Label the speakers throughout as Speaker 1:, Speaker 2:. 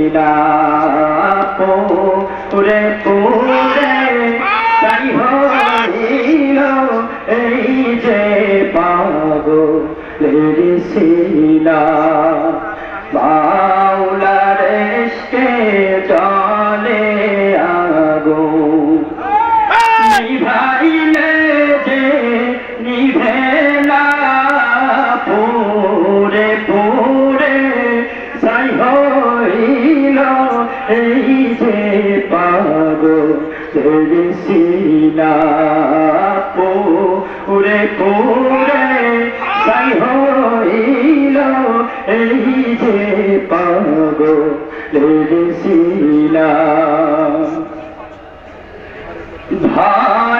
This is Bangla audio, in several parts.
Speaker 1: শিলা পুরে পুরে তাই হইল এই যে পাগো এর বাউলার এসকে চলে এই যে পাগো শিলা পুরে পুরে সাই হইল এই যে পাগো শিলা ধরা দিয়ে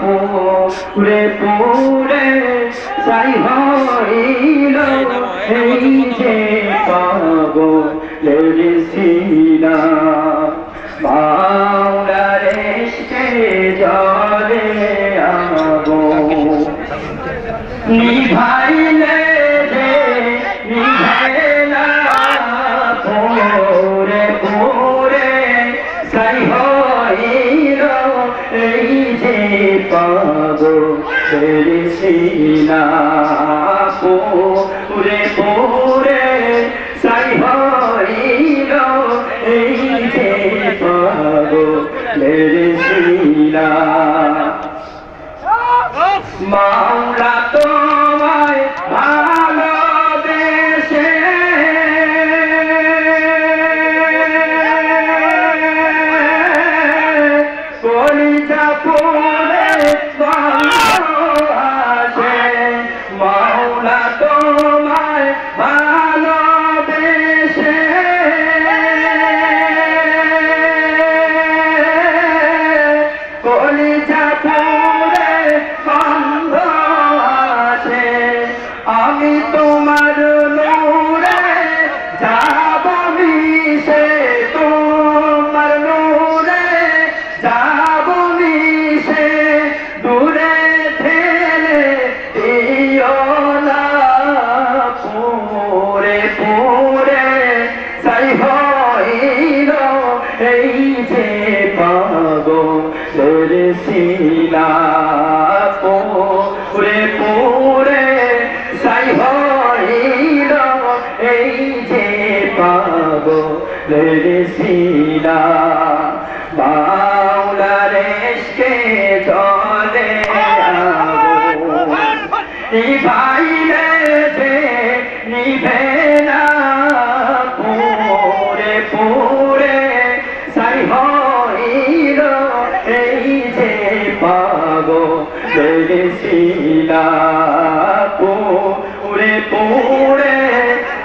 Speaker 1: পুরে পুরে সাই হইল এই যে পাগো সিদা পাবো শিলা পোরে পোরে সাই হইল এই যে পাবো শিলা মাওলা তোমায় শিলা পুরে পুরে সাই হইল এই যে পাগো শিলা। বাউলারেশকে চলে নিভাইলে যে নিভে ছেড়েছিলা পুরে পুরে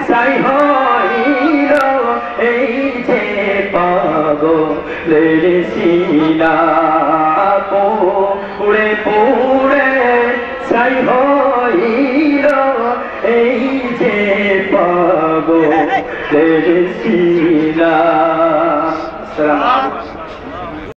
Speaker 1: সাই হইল এই যে পাগ লেড়েছিলা পুরে পুরে সাই হইল এই যে পাগ লেড়েছিলা